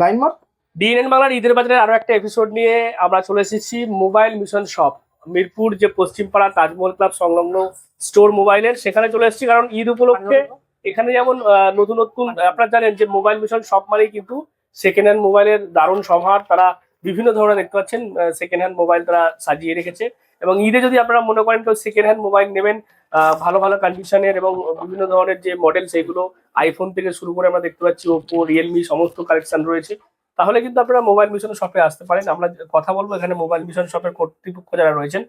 Line মার। DNN বাংলার ঈদের বাজারের আরও একটা এপিসোড নিয়ে আমরা চলে এসেছি মোবাইল মিশন শপ মিরপুর যে পশ্চিমপাড়া তাজমহল ক্লাব সংলগ্ন স্টোর মোবাইলের। সেখানে চলে এসেছি কারণ ঈদ উপলক্ষে এখানে যেমন নতুন নতুন আপনারা জানেন যে মোবাইল মিশন শপ মানেই কিন্তু সেকেন্ড হ্যান্ড মোবাইলের দারুণ সম্ভার তারা বিভিন্ন ধরনের দেখতে পাচ্ছেন সেকেন্ড হ্যান্ড মোবাইল তারা সাজিয়ে রেখেছে। এবং ঈদে যদি আপনারা মনে করেন কেউ সেকেন্ড হ্যান্ড মোবাইল নেবেন ভালো ভালো কন্ডিশনের এবং বিভিন্ন ধরনের যে মডেল সেগুলো আইফোন থেকে শুরু করে আমরা দেখতে পাচ্ছি ওপো রিয়েলমি সমস্ত কালেকশন রয়েছে। তাহলে কিন্তু আপনারা মোবাইল মিশন শপে আসতে পারেন। আমরা কথা বলব এখানে মোবাইল মিশন শপের কর্তৃপক্ষ যারা রয়েছেন।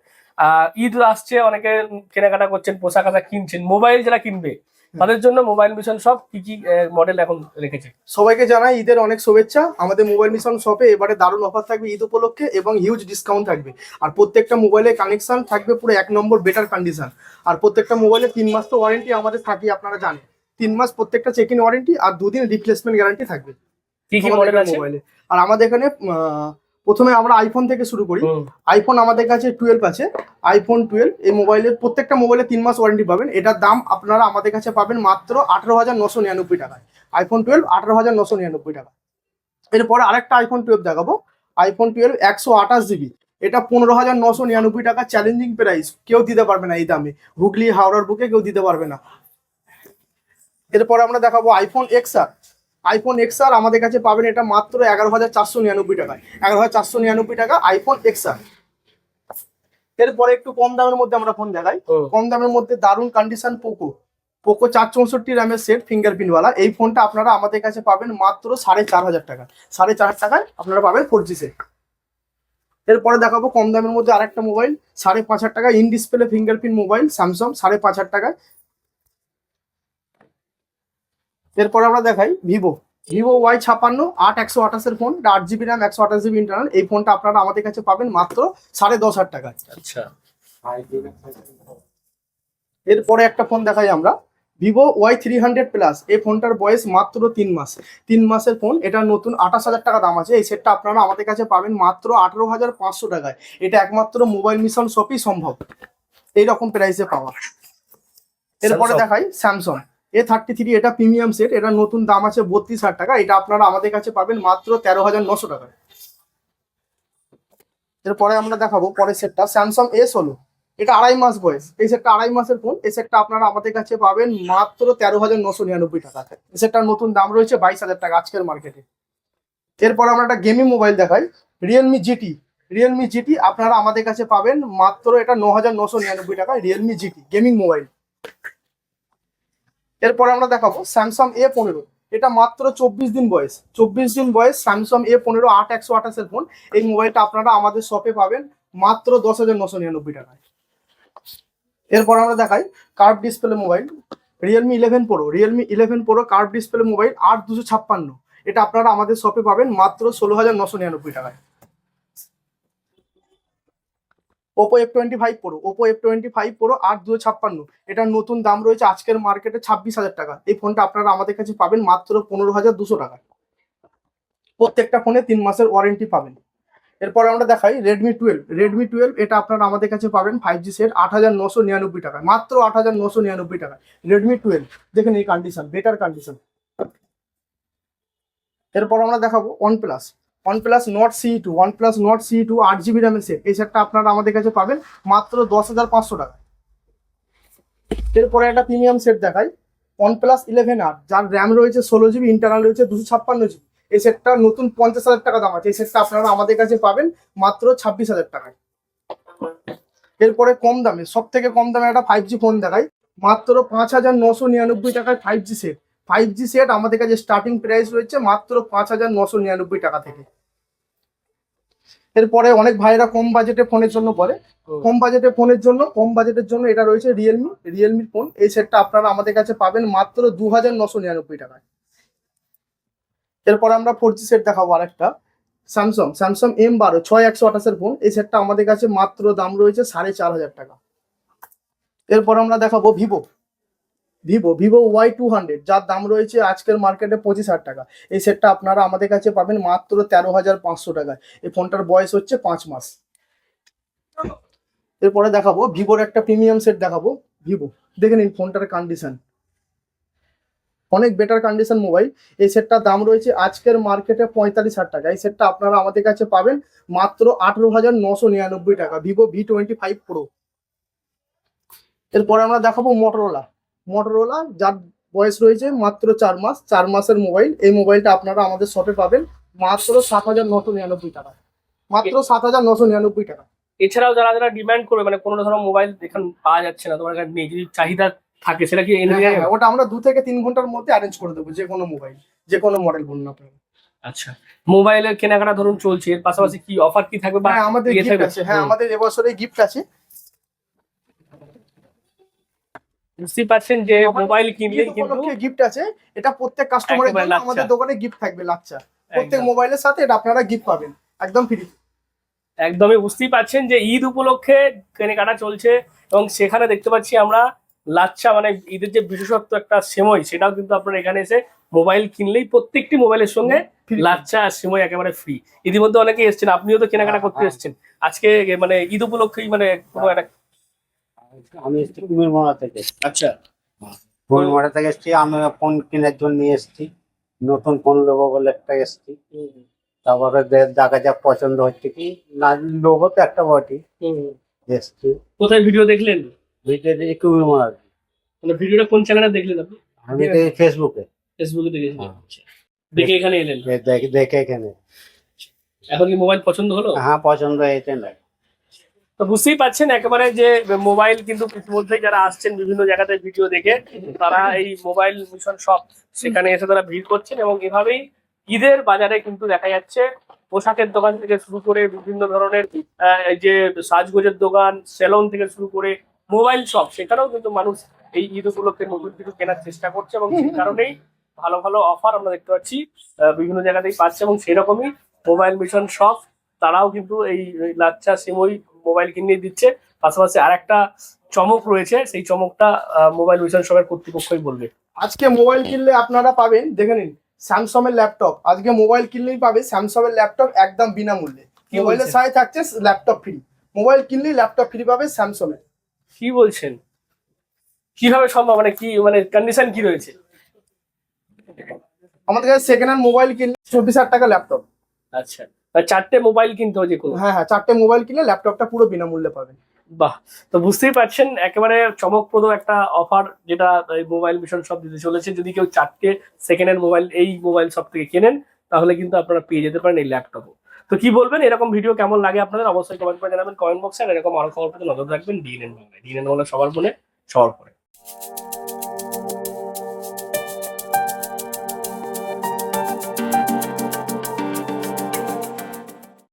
ঈদ আসছে, অনেকে কেনাকাটা করছেন, পোশাক আশাক কিনছেন মোবাইল যারা কিনবে তাদের জন্য মোবাইল মিশন শপ কি কি মডেল এখন রেখেছে? সবাইকে জানাই ঈদের অনেক শুভেচ্ছা। আমাদের মোবাইল মিশন শপে এবারে দারুণ অফার থাকবে ঈদ উপলক্ষে এবং হিউজ ডিসকাউন্ট থাকবে। আর প্রত্যেকটা মোবাইলের কানেকশন থাকবে পুরো এক নম্বর বেটার কন্ডিশন আর প্রত্যেকটা মোবাইলে তিন মাস তো ওয়ারেন্টি আমাদের থাকি আপনারা জানেন। তিন মাস প্রত্যেকটা চেক ইন ওয়ারেন্টি আর দুদিন রিপ্লেসমেন্ট গ্যারান্টি থাকবে। কি কি মডেল আছে? মোবাইলে আর আমাদের এখানে প্রথমে আমরা আইফোন থেকে শুরু করি। আইফোন আমাদের কাছে টুয়েলভ আছে। আইফোন টুয়েলভ এই মোবাইলের প্রত্যেকটা মোবাইলে তিন মাস ওয়ারেন্টি পাবেন। এটার দাম আপনারা আমাদের কাছে পাবেন মাত্র আঠারো হাজার নশো নিরানব্বই টাকায়। আইফোন টুয়েলভ আঠারো হাজার নশো নিরানব্বই টাকা এরপরে আরেকটা আইফোন টুয়েলভ দেখাবো। আইফোন টুয়েলভ একশো আঠাশ জিবি এটা পনেরো হাজার নশো নিরানব্বই টাকা চ্যালেঞ্জিং প্রাইস কেউ দিতে পারবে না এই দামে। হুগলি হাওড়ার বুকে কেউ দিতে পারবে না। এরপরে আমরা দেখাবো আইফোন এক্সআর আইফোন এক্সআর আমাদের কাছে পাবেন এটা মাত্র এগারো হাজার চারশো নিরানব্বই টাকায়। এগারো হাজার চারশো নিরানব্বই টাকা আইফোন এক্সআর এরপরে একটু কম দামের মধ্যে আমরা ফোন দেখাই। কম দামের মধ্যে দারুণ কন্ডিশন পোকো পোকো চার চৌষট্টি র্যামের সেট ফিঙ্গারপ্রিন্টওয়ালা এই ফোনটা আপনারা আমাদের কাছে পাবেন মাত্র সাড়ে চার হাজার টাকা। সাড়ে চার হাজার টাকায় আপনারা পাবেন ফোর জি সেট এরপরে দেখাবো কম দামের মধ্যে আরেকটা মোবাইল সাড়ে পাঁচ হাজার টাকা in display fingerprint mobile Samsung সাড়ে পাঁচ হাজার টাকায়। এরপরে আমরা দেখাই ভিভো। ভিভো ওয়াই ছাপান্ন আট একশো আঠাশের ফোন আট জিবি র্যাম একশো আঠাশ জিবি ইন্টারনাল এই ফোনটা আপনারা আমাদের কাছে পাবেন মাত্র সাড়ে দশ হাজার টাকা আচ্ছা। এরপরে একটা ফোন দেখাই আমরা। Vivo Y three hundred plus এই ফোনটার বয়স মাত্র তিন মাস। তিন মাসের ফোন এটা নতুন আঠাশ হাজার টাকা দাম আছে। এই সেটটা আপনারা আমাদের কাছে পাবেন মাত্র আঠারো হাজার পাঁচশো টাকায়। এটা একমাত্র মোবাইল মিশন শপই সম্ভব। এইরকম প্রাইসে পাওয়া। এরপরে দেখাই স্যামসং এ থার্টি থ্রি এটা প্রিমিয়াম সেট এটা নতুন দাম আছে বত্রিশ হাজার টাকা, এটা আপনারা আমাদের কাছে পাবেন মাত্র তেরো হাজার নশো টাকায় এরপরে আমরা দেখাবো পরের সেটটা স্যামসাং এস হলো এটা আড়াই মাস বয়স। এই সেটটা আড়াই মাসের ফোন এই সেটটা আপনারা আমাদের কাছে পাবেন মাত্র তেরো হাজার নশো নিরানব্বই টাকা। এই সেটটার নতুন দাম রয়েছে বাইশ হাজার টাকা আজকের মার্কেটে এরপর আমরা একটা গেমিং মোবাইল দেখাই রিয়েলমি জিটি রিয়েলমি জিটি আপনারা আমাদের কাছে পাবেন মাত্র এটা ন হাজার নশো নিরানব্বই টাকায় রিয়েলমি জিটি গেমিং মোবাইল এরপর আমরা দেখাবো স্যামসাং এ পনেরো। এটা মাত্র চব্বিশ দিন বয়স। চব্বিশ দিন বয়স স্যামসাং এ পনেরো আট একশো আঠাশের ফোন। এই মোবাইলটা আপনারা আমাদের শপে পাবেন মাত্র দশ হাজার নশো নিরানব্বই টাকায়। এরপর আমরা দেখাই curve display mobile realme eleven pro realme eleven pro curve display mobile আট দুশো ছাপ্পান্ন। এটা আপনারা আমাদের শপে পাবেন মাত্র ষোলো হাজার নশো নিরানব্বই টাকায়। Oppo F twenty five pro Oppo F twenty five pro আট দুশো ছাপ্পান্ন। এটার নতুন দাম রয়েছে আজকের মার্কেটে ছাব্বিশ হাজার টাকা। এই ফোনটা আপনারা আমাদের কাছে পাবেন মাত্র পনেরো হাজার দুশো টাকা। প্রত্যেকটা ফোনে তিন মাসের ওয়ারেন্টি পাবেন। এরপর আমরা দেখাই রেডমি টুয়েলভ রেডমি টুয়েলভ এটা আপনারা আমাদের কাছে পাবেন ফাইভ জি সেট আট হাজার নশো নিরানব্বই টাকা মাত্র আট হাজার নশো নিরানব্বই টাকা রেডমি টুয়েলভ দেখেন এই কন্ডিশন বেটার কন্ডিশন এরপর আমরা দেখাবো one plus one plus Nord C two আট জিবি র্যামের সেট এই সেটটা আপনারা আমাদের কাছে পাবেন মাত্র দশ হাজার পাঁচশো টাকা এরপরে একটা প্রিমিয়াম সেট দেখাই। প্লাস ইলেভেন আর যার র্যাম রয়েছে ষোলো জিবি ইন্টারনাল রয়েছে দুশো ছাপ্পান্ন জিবি এই সেটটা নতুন পঞ্চাশ হাজার টাকা দাম আছে। এই সেটটা আপনারা আমাদের কাছে পাবেন মাত্র ছাব্বিশ হাজার টাকায়। এরপরে কম দামে সব থেকে কম দামে একটা ফাইভ জি ফোন দেখাই। মাত্র পাঁচ হাজার নশো নিরানব্বই টাকায় five G set five G set আমাদের কাছে স্টার্টিং প্রাইস রয়েছে মাত্র পাঁচ হাজার নশো নিরানব্বই টাকা থেকে। এরপরে অনেক ভাইরা কম বাজেটে ফোনের জন্য বলে কম বাজেটে ফোনের জন্য কম বাজেটের জন্য এটা রয়েছে রিয়েলমি রিয়েলমির ফোন এই সেটটা আপনারা আমাদের কাছে পাবেন মাত্র দু হাজার নশো নিরানব্বই টাকায়। এরপরে আমরা ফোর জি সেট দেখাবো আরেকটা। স্যামসাং স্যামসাং এম বারো ছয় একশো আঠাশের ফোন এই সেটটা আমাদের কাছে মাত্র দাম রয়েছে সাড়ে চার হাজার টাকা। এরপর আমরা দেখাবো Vivo Vivo Vivo Y two hundred যার দাম রয়েছে আজকের মার্কেটে পঁচিশ হাজার টাকা। এই সেটটা আপনারা আমাদের কাছে পাবেন মাত্র তেরো হাজার পাঁচশো টাকায়। এই ফোনটার বয়স হচ্ছে পাঁচ মাস। এরপরে দেখাবো ভিভোর একটা প্রিমিয়াম সেট দেখাবো। ভিভো দেখে নিন ফোনটার কন্ডিশন অনেক বেটার কন্ডিশন মোবাইল এই সেটটার দাম রয়েছে আজকের মার্কেটে পঁয়তাল্লিশ হাজার টাকা। এই সেটটা আপনারা আমাদের কাছে পাবেন মাত্র আঠেরো হাজার নশো নিরানব্বই টাকা। Vivo V twenty five pro এরপরে আমরা দেখাবো মোটরোলা মোটরোলা যার বয়স রয়েছে মাত্র চার মাস চার মাসের মোবাইল এই মোবাইলটা আপনারা আমাদের শপে পাবেন মাত্র সাত হাজার নশো নিরানব্বই টাকা মাত্র সাত হাজার নশো নিরানব্বই টাকা। এছাড়াও যারা যারা ডিমান্ড করবে মানে কোনো ধরনের মোবাইল এখন পাওয়া যাচ্ছে না তোমার কাছে যদি চাহিদা থাকে সেটা কি এনে হ্যাঁ, ওটা আমরা দু থেকে তিন ঘণ্টার মধ্যে অ্যারেঞ্জ করে দেবো যে কোনো মোবাইল যে কোনো মডেল বলুন আপনারা আচ্ছা মোবাইলের কেনাকাটা ধরুন চলছে এর পাশাপাশি কি অফার কি থাকবে বা হ্যাঁ আমাদের ইয়ে গিফট আছে হ্যাঁ আমাদের এবছরে গিফট আছে। বুঝতেই পারছেন যে মোবাইল কিনলে কিন্তু গিফট আছে এটা প্রত্যেক কাস্টমারের জন্য আমাদের দোকানে গিফট থাকবে লাচ্চা প্রত্যেক মোবাইলের সাথে এটা আপনারা গিফট পাবেন একদম ফ্রি একদমই বুঝতেই পারছেন যে ঈদ উপলক্ষে কেনাকাটা চলছে এবং সেখানে দেখতে পাচ্ছি আমরা লাচ্ছা মানে ঈদের যে বিশেষত্ব একটা সেময় সেটাও কিন্তু আপনারা এখানে এসে মোবাইল কিনলেই প্রত্যেকটি মোবাইলের সঙ্গে লাচ্ছা আর সেময় একেবারে ফ্রি ইতিমধ্যে অনেকে এসেছেন আপনিও তো কেনাকাটা করতে এসেছেন। আজকে মানে ঈদ উপলক্ষেই মানে কোনো একটা আমি এসছি কুমিরমারা থেকে। আচ্ছা। কুমিরমারা থেকে এসছি আমি ফোন কেনার জন্য এসছি। নতুন ফোন নেব বলে একটা এসছি। তারপরে দেখা যাক পছন্দ হচ্ছে কি। না লোবো তো একটা বটি। এসছি। কোথায় ভিডিও দেখলেন? ভিডিও দেখি কুমিরমারা। মানে ভিডিওটা কোন চ্যানেলে দেখলেন আপনি? আমি দেখি ফেসবুকে ফেসবুকে। আচ্ছা। দেখে এখানে এলেন? দেখে এখানে। এখন কি মোবাইল পছন্দ হলো? হ্যাঁ পছন্দ হয়েছে না। তো বুঝতেই পাচ্ছেন একেবারে যে মোবাইল কিন্তু ইতিমধ্যেই যারা আসছেন বিভিন্ন জায়গাতে ভিডিও দেখে, তারা এই মোবাইল মিশন শপ সেখানে এসে তারা ভিড় করছেন এবং এভাবেই ঈদের বাজারে কিন্তু দেখা যাচ্ছে, পোশাকের দোকান থেকে শুরু করে বিভিন্ন ধরনের যে সাজগোজের দোকান সেলুন থেকে শুরু করে মোবাইল শপ সেখানেও কিন্তু মানুষ এই ঈদ উপলক্ষে নতুন কিছু কেনার চেষ্টা করছে এবং সেই কারণেই ভালো ভালো অফার আমরা দেখতে পাচ্ছি বিভিন্ন জায়গাতেই পাচ্ছে এবং সেরকমই মোবাইল মিশন শপ তারাও কিন্তু এই লাচ্চা সিমই মোবাইল কিনে দিচ্ছে পাশাপাশি আর একটা চমক রয়েছে সেই চমকটা মোবাইল মিশন শপের কর্তৃপক্ষই বলবে। আজকে মোবাইল কিনলে আপনারা পাবেন দেখে নিন স্যামসং এর ল্যাপটপ। আজকে মোবাইল কিনলেই পাবে স্যামসং এর ল্যাপটপ একদম বিনামূল্যে। কি মোবাইলের? সাথে থাকছে ল্যাপটপ ফ্রি। মোবাইল কিনলেই ল্যাপটপ ফ্রি পাবে স্যামসং এর কি বলছেন? কীভাবে সম্ভব? মানে কি মানে কন্ডিশন কি রয়েছে? আমাদের কাছে সেকেন্ড হ্যান্ড মোবাইল কিনলে চব্বিশ হাজার টাকা ল্যাপটপ। আচ্ছা। চারটে মোবাইল কিনতে হয় যে কোনো হ্যাঁ হ্যাঁ চারটে মোবাইল কিনলে ল্যাপটপটা পুরো বিনামূল্যে পাবেন। বাহ তো বুঝতেই পারছেন একেবারে চমকপ্রদ একটা অফার যেটা এই মোবাইল মিশন সব দিতে চলেছে। যদি কেউ চারটে সেকেন্ড হ্যান্ড মোবাইল এই মোবাইল সব থেকে কেনেন তাহলে কিন্তু আপনারা পেয়ে যেতে পারেন এই ল্যাপটপও তো কি বলবেন এরকম ভিডিও কেমন লাগে আপনাদের? অবশ্যই কমেন্ট করে জানাবেন কমেন্ট বক্সে আর এরকম আরও খবর পেতে নজর রাখবেন। ডিএনএন বাংলায়। ডিএনএন বাংলা সবার মনে সবার পরে।